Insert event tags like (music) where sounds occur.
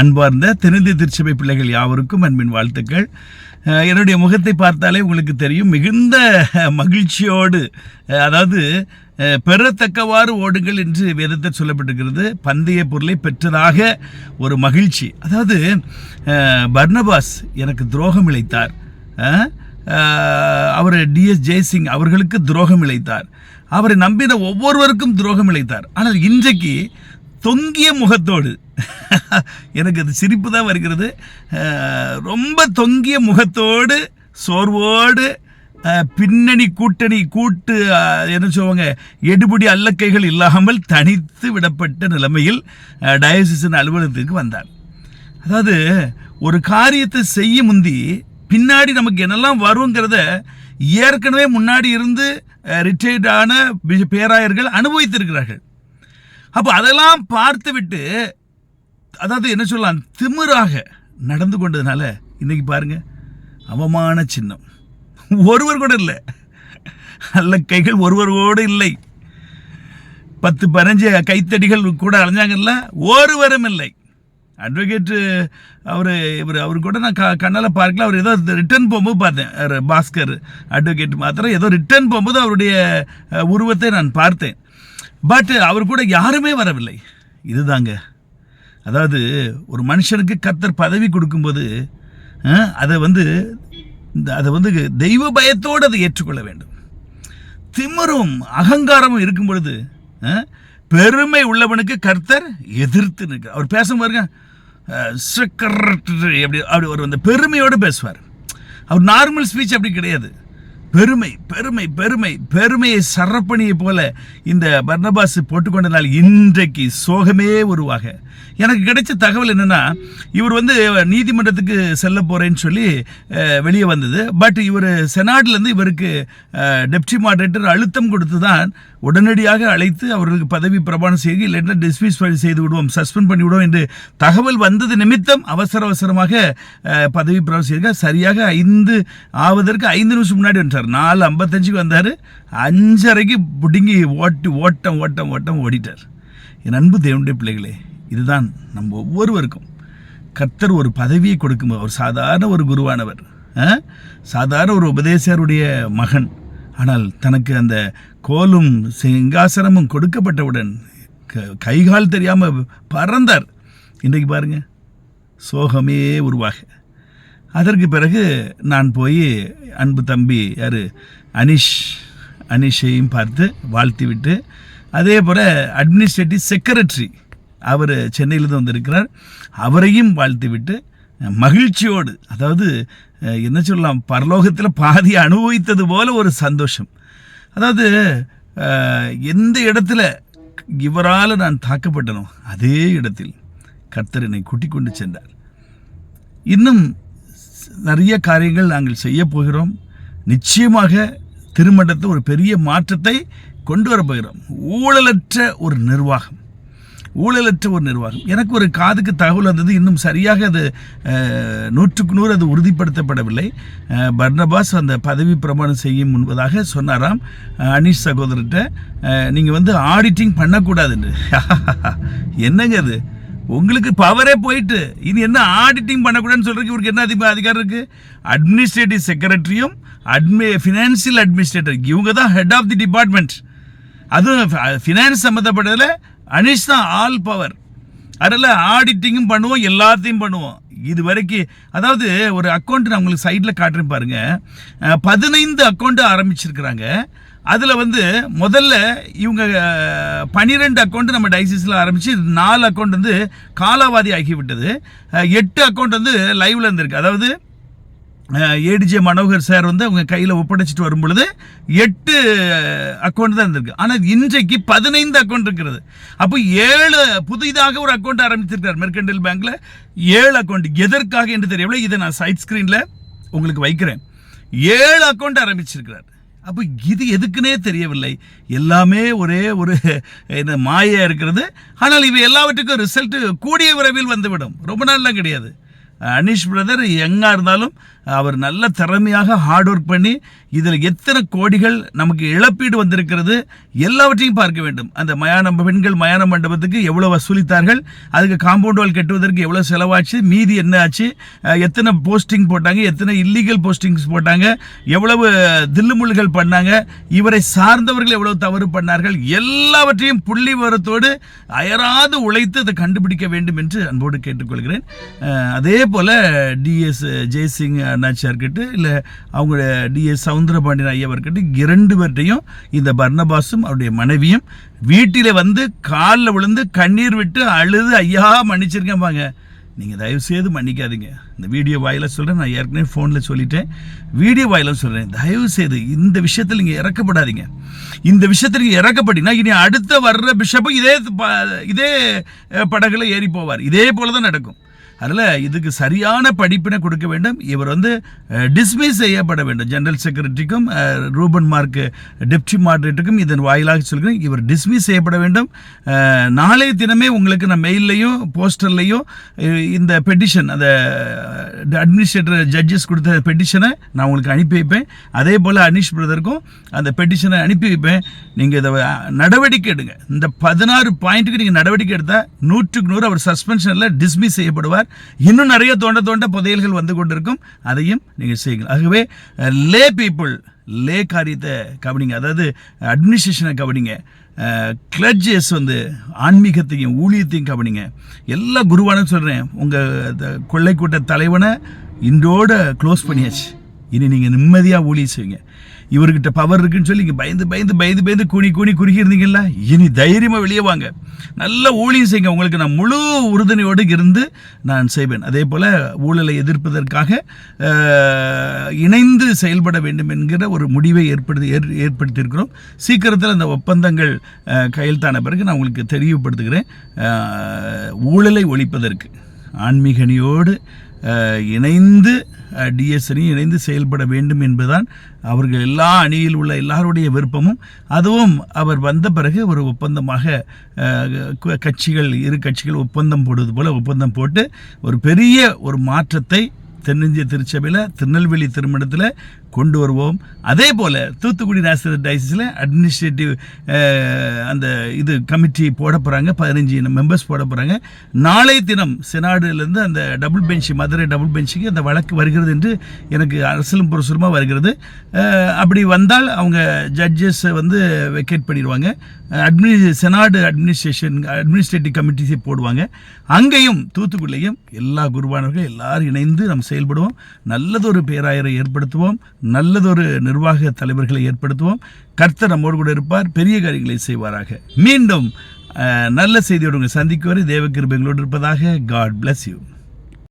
அன்பார்ந்த தென்னிந்திய திருச்சபை பிள்ளைகள் யாவருக்கும் அன்பின் வாழ்த்துக்கள். என்னுடைய முகத்தை பார்த்தாலே உங்களுக்கு தெரியும் மிகுந்த மகிழ்ச்சியோடு அதாவது பெறத்தக்கவாறு ஓடுங்கள் என்று வேதத்தில் சொல்லப்பட்டிருக்கிறது. பந்தய பொருளை பெற்றதாக ஒரு மகிழ்ச்சி. அதாவது பர்னபாஸ் எனக்கு துரோகம் இழைத்தார். அவர் டிஎஸ் ஜெய்சிங் அவர்களுக்கு துரோகம் இழைத்தார். அவரை நம்பின ஒவ்வொருவருக்கும் துரோகம் இழைத்தார். ஆனால் இன்றைக்கு தொங்கிய முகத்தோடு. எனக்கு அது சிரிப்பு தான் வருகிறது. ரொம்ப தொங்கிய முகத்தோடு சோர்வோடு பின்னணி கூட்டணி கூட்டு என்ன சொல்லுவாங்க எடுபடி அல்லக்கைகள் இல்லாமல் தனித்து விடப்பட்ட நிலைமையில் டயசிசன் அலுவலகத்துக்கு வந்தார் அதாவது ஒரு காரியத்தை செய்ய முந்தி பின்னாடி நமக்கு என்னெல்லாம் வருங்கிறத ஏற்கனவே முன்னாடி இருந்து ரிட்டையர்டான பேராயர்கள் அனுபவித்திருக்கிறார்கள். அப்போ அதெல்லாம் பார்த்து விட்டு அதாவது என்ன சொல்லலாம் திமிராக நடந்து கொண்டதுனால இன்னைக்கு பாருங்க அவமான சின்னம். ஒருவர் கூட இல்லை. அல்ல கைகள் ஒருவரோடு இல்லை. பத்து பதினஞ்சு கைத்தடிகள் கூட அலைஞ்சாங்கல்ல ஒருவரும் இல்லை. அட்வொகேட்டு அவர் இவர் அவர் கூட நான் க கண்ணால் பார்க்கல அவர் ஏதோ ரிட்டர்ன் போகும்போது பார்த்தேன். பாஸ்கர் அட்வொகேட் மாத்திரம் ஏதோ ரிட்டர்ன் போகும்போது அவருடைய உருவத்தை நான் பார்த்தேன். பட் அவர் கூட யாருமே வரவில்லை. இதுதாங்க. அதாவது ஒரு மனுஷனுக்கு கத்தர் பதவி கொடுக்கும்போது அதை வந்து இந்த அதை வந்து தெய்வ பயத்தோடு அதை ஏற்றுக்கொள்ள வேண்டும். திமிரும் அகங்காரமும் இருக்கும் பொழுது பெருமை உள்ளவனுக்கு கர்த்தர் எதிர்த்து நிற்க அவர் பேசும் பாருங்க அப்படி அப்படி ஒரு அந்த பெருமையோடு பேசுவார். அவர் நார்மல் ஸ்பீச் அப்படி கிடையாது. பெருமை பெருமை பெருமை பெருமையை சரப்பணியை போல இந்த பர்னபாஸ் போட்டுக்கொண்டனால் இன்றைக்கு சோகமே உருவாக. எனக்கு கிடைச்ச தகவல் என்னன்னா இவர் வந்து நீதிமன்றத்துக்கு செல்ல போறேன்னு சொல்லி வெளியே வந்தது. பட் இவர் செனாட்லேருந்து இவருக்கு டெப்டி மாடரேட்டர் அழுத்தம் கொடுத்து தான் உடனடியாக அழைத்து அவர்களுக்கு பதவி பிரமாணம் செய்து இல்லைன்னா டிஸ்மிஸ் செய்து விடுவோம் சஸ்பெண்ட் பண்ணி விடுவோம் என்று தகவல் வந்தது நிமித்தம் அவசர அவசரமாக பதவி பிரமாணம் செய்து சரியாக ஐந்து ஆவதற்கு ஐந்து நிமிஷம் முன்னாடி வந்தார். நாலு ஐம்பத்தஞ்சுக்கு வந்தார். அஞ்சரைக்கு பிடுங்கி ஓட்டி ஓட்டம் ஓட்டம் ஓட்டம் ஓடிட்டார். என் அன்பு தேவனுடைய பிள்ளைகளே இதுதான் நம்ம ஒவ்வொருவருக்கும். கர்த்தர் ஒரு பதவியை கொடுக்கும் ஒரு சாதாரண ஒரு குருவானவர் சாதாரண ஒரு உபதேசருடைய மகன். ஆனால் தனக்கு அந்த கோலும் சிங்காசனமும் கொடுக்கப்பட்டவுடன் க- கைகால் தெரியாமல் பறந்தார். இன்றைக்கு பாருங்க சோகமே உருவாக. அதற்கு பிறகு நான் போய் அன்பு தம்பி யார் அனிஷ் அனிஷையும் பார்த்து வாழ்த்தி விட்டு அதே போல் அட்மினிஸ்ட்ரேட்டிவ் செக்ரட்டரி அவர் சென்னையிலிருந்து வந்திருக்கிறார். அவரையும் வாழ்த்தி விட்டு மகிழ்ச்சியோடு அதாவது என்ன சொல்லலாம் பரலோகத்தில் பாதி அனுபவித்தது போல ஒரு சந்தோஷம். அதாவது எந்த இடத்துல இவரால் நான் தாக்கப்பட்டனோ அதே இடத்தில் கர்த்தர் என்னை கூட்டிக் கொண்டு சென்றார். இன்னும் நிறைய காரியங்கள் நாங்கள் செய்ய போகிறோம். நிச்சயமாக திருமணத்தை ஒரு பெரிய மாற்றத்தை கொண்டு வர போகிறோம். ஊழலற்ற ஒரு நிர்வாகம். ஊழலற்ற ஒரு நிர்வாகம். எனக்கு ஒரு காதுக்கு தகவல் வந்தது இன்னும் சரியாக அது நூற்றுக்கு நூறு அது உறுதிப்படுத்தப்படவில்லை. பர்னபாஸ் அந்த பதவி பிரமாணம் செய்யும் முன்பதாக சொன்னாராம். அனீஷ் சகோதரர்கிட்ட நீங்கள் வந்து ஆடிட்டிங் பண்ணக்கூடாதுன்னு. (laughs) என்னங்க அது? உங்களுக்கு பவரே போயிட்டு இது என்ன ஆடிட்டிங் பண்ணக்கூடாதுன்னு சொல்றதுக்கு இவருக்கு என்ன அதிக அதிகாரம் இருக்கு? அட்மினிஸ்ட்ரேட்டிவ் செக்ரட்டரியும் அட்மி ஃபினான்சியல் அட்மினிஸ்ட்ரேட்டர் இவங்க தான் ஹெட் ஆஃப் தி டிபார்ட்மெண்ட் அதுவும் ஃபினான்ஸ் சம்மந்தப்பட்டதில் அனிஷ் தான் ஆல் பவர் அதில் ஆடிட்டிங்கும் பண்ணுவோம் எல்லாத்தையும் பண்ணுவோம். இது வரைக்கும் அதாவது ஒரு அக்கௌண்ட் நான் உங்களுக்கு சைடில் காட்டுறேன் பாருங்கள் பதினைந்து அக்கௌண்ட்டு ஆரம்பிச்சிருக்கிறாங்க. அதில் வந்து முதல்ல இவங்க பனிரெண்டு பன்னிரெண்டு அக்கௌண்ட் நம்ம டைசிஸில் ஆரம்பித்து நாலு அக்கௌண்ட் வந்து காலாவாதி ஆகிவிட்டது. எட்டு அக்கௌண்ட் வந்து லைவில் இருந்திருக்கு. அதாவது ஏடிஜே மனோகர் சார் வந்து அவங்க கையில் ஒப்படைச்சிட்டு வரும் பொழுது எட்டு அக்கௌண்ட் தான் இருந்திருக்கு. ஆனால் இன்றைக்கு பதினைந்து அக்கௌண்ட் இருக்கிறது. அப்போ ஏழு புதிதாக ஒரு அக்கௌண்ட் ஆரம்பிச்சிருக்கார் மெர்கண்டல் பேங்க்கில் ஏழு அக்கௌண்ட் எதற்காக என்று தெரியவில்லை. இதை நான் சைட் ஸ்க்ரீனில் உங்களுக்கு வைக்கிறேன். ஏழு அக்கௌண்ட் ஆரம்பிச்சிருக்கிறார். அப்போ இது எதுக்குன்னே தெரியவில்லை. எல்லாமே ஒரே ஒரு என்ன மாயா இருக்கிறது. ஆனால் இவை எல்லாவற்றுக்கும் ரிசல்ட்டு கூடிய விரைவில் வந்துவிடும். ரொம்ப நாள்லாம் கிடையாது. அனிஷ் பிரதர் எங்காக இருந்தாலும் அவர் நல்ல திறமையாக ஹார்ட் ஒர்க் பண்ணி இதில் எத்தனை கோடிகள் நமக்கு இழப்பீடு வந்திருக்கிறது எல்லாவற்றையும் பார்க்க வேண்டும். அந்த மயானம் பெண்கள் மயான மண்டபத்துக்கு எவ்வளோ வசூலித்தார்கள் அதுக்கு காம்பவுண்ட் வால் கட்டுவதற்கு எவ்வளோ செலவாச்சு மீதி என்ன ஆச்சு எத்தனை போஸ்டிங் போட்டாங்க எத்தனை இல்லீகல் போஸ்டிங்ஸ் போட்டாங்க எவ்வளவு தில்லுமுள்ளுகள் பண்ணாங்க இவரை சார்ந்தவர்கள் எவ்வளவு தவறு பண்ணார்கள் எல்லாவற்றையும் புள்ளி விவரத்தோடு அயராது உழைத்து அதை கண்டுபிடிக்க வேண்டும் என்று அன்போடு கேட்டுக்கொள்கிறேன். அதே போல் டிஎஸ் ஜெய்சிங் அண்ணாச்சியா இருக்கட்டும் இல்லை அவங்களுடைய டிஎஸ் சவுந்தரபாண்டியன் ஐயா இருக்கட்டும் இரண்டு பேர்கிட்டையும் இந்த பர்ணபாஸும் அவருடைய மனைவியும் வீட்டில் வந்து காலில் விழுந்து கண்ணீர் விட்டு அழுது ஐயா மன்னிச்சிருக்கேன்பாங்க நீங்கள் தயவு செய்து மன்னிக்காதீங்க. இந்த வீடியோ வாயில சொல்கிறேன் நான் ஏற்கனவே ஃபோனில் சொல்லிட்டேன். வீடியோ வாயில சொல்கிறேன் தயவு செய்து இந்த விஷயத்தில் நீங்கள் இறக்கப்படாதீங்க. இந்த விஷயத்தில் நீங்கள் இறக்கப்பட்டீங்கன்னா இனி அடுத்த வர்ற பிஷப்பும் இதே இதே படகுல ஏறி போவார். இதே போல தான் நடக்கும். அதில் இதுக்கு சரியான படிப்பினை கொடுக்க வேண்டும். இவர் வந்து டிஸ்மிஸ் செய்யப்பட வேண்டும். ஜெனரல் செக்ரட்டரிக்கும் ரூபன் மார்க் டெப்டி மாட்ரேட்டுக்கும் இதன் வாயிலாக சொல்கிறேன். இவர் டிஸ்மிஸ் செய்யப்பட வேண்டும். நாளைய தினமே உங்களுக்கு நான் மெயில்லையும் போஸ்டர்லையும் இந்த பெட்டிஷன் அந்த அட்மினிஸ்ட்ரேட்டர் ஜட்ஜஸ் கொடுத்த பெட்டிஷனை நான் உங்களுக்கு அனுப்பி வைப்பேன். அதே போல் அனிஷ் பிரதருக்கும் அந்த பெட்டிஷனை அனுப்பி வைப்பேன். நீங்கள் இதை நடவடிக்கை எடுங்க. இந்த பதினாறு பாயிண்ட்டுக்கு நீங்கள் நடவடிக்கை எடுத்தால் நூற்றுக்கு நூறு அவர் சஸ்பென்ஷனில் டிஸ்மிஸ் செய்யப்படுவார். இன்னும் நிறைய தோண்ட தோண்ட புதையல்கள் வந்து கொண்டிருக்கும். அதையும் நீங்கள் செய்யுங்கள். ஆகவே லே பீப்புள் லே காரியத்தை கவனிங்க. அதாவது அட்மினிஸ்ட்ரேஷனை கவனிங்க. கிளட்ஜஸ் வந்து ஆன்மீகத்தையும் ஊழியத்தையும் கவனிங்க. எல்லா குருவானும் சொல்கிறேன் உங்கள் கொள்ளை கூட்ட தலைவனை இன்றோட க்ளோஸ் பண்ணியாச்சு. இனி நீங்கள் நிம்மதியாக ஊழிய செய்யுங்க. இவர்கிட்ட பவர் இருக்குன்னு சொல்லி இங்கே பயந்து பயந்து பயந்து பயந்து குனி குனி குறுகி இருந்தீங்கல்ல இனி தைரியமாக வெளியே வாங்க. நல்ல ஊழியம் செய்யுங்க. உங்களுக்கு நான் முழு உறுதுணையோடு இருந்து நான் செய்வேன். அதே போல் ஊழலை எதிர்ப்பதற்காக இணைந்து செயல்பட வேண்டும் என்கிற ஒரு முடிவை ஏற்படுத்தி ஏற் ஏற்படுத்தியிருக்கிறோம். சீக்கிரத்தில் அந்த ஒப்பந்தங்கள் கையெழுத்தான பிறகு நான் உங்களுக்கு தெளிவுபடுத்துகிறேன். ஊழலை ஒழிப்பதற்கு. ஆன்மீகனியோடு இணைந்து டிஎஸ்எனியும் இணைந்து செயல்பட வேண்டும் என்பதுதான் அவர்கள் எல்லா அணியில் உள்ள எல்லாருடைய விருப்பமும். அதுவும் அவர் வந்த பிறகு ஒரு ஒப்பந்தமாக கட்சிகள் இரு கட்சிகள் ஒப்பந்தம் போடுவது போல ஒப்பந்தம் போட்டு ஒரு பெரிய ஒரு மாற்றத்தை தென்னிந்திய திருச்சபையில் திருநெல்வேலி திருமணத்தில் கொண்டு வருவோம். அதே போல் தூத்துக்குடி நேஷனல் டைசிஸில் அட்மினிஸ்ட்ரேட்டிவ் அந்த இது கமிட்டி போட போகிறாங்க பதினஞ்சு மெம்பர்ஸ் போட போகிறாங்க நாளை தினம் செனாடுலேருந்து அந்த டபுள் பெஞ்ச் மதுரை டபுள் பெஞ்சுக்கு அந்த வழக்கு வருகிறது என்று எனக்கு அரசியலும் புரசுரமாக வருகிறது. அப்படி வந்தால் அவங்க ஜட்ஜஸ் வந்து வெக்கேட் பண்ணிடுவாங்க. அட்மினி செனாடு அட்மினிஸ்ட்ரேஷன் அட்மினிஸ்ட்ரேட்டிவ் கமிட்டிஸை போடுவாங்க. அங்கேயும் தூத்துக்குடியிலையும் எல்லா குருவானவர்கள் எல்லாரும் இணைந்து நம்ம செயல்படுவோம். நல்லதொரு பேராயரை ஏற்படுத்துவோம். நல்லதொரு நிர்வாக தலைவர்களை ஏற்படுத்துவோம். கர்த்தர் நம்மோடு கூட இருப்பார். பெரிய காரியங்களை செய்வாராக. மீண்டும் நல்ல செய்தியோடு உங்களை சந்திக்கும் வரை தேவக்கிருபைகளோடு இருப்பதாக காட் பிளஸ் யூ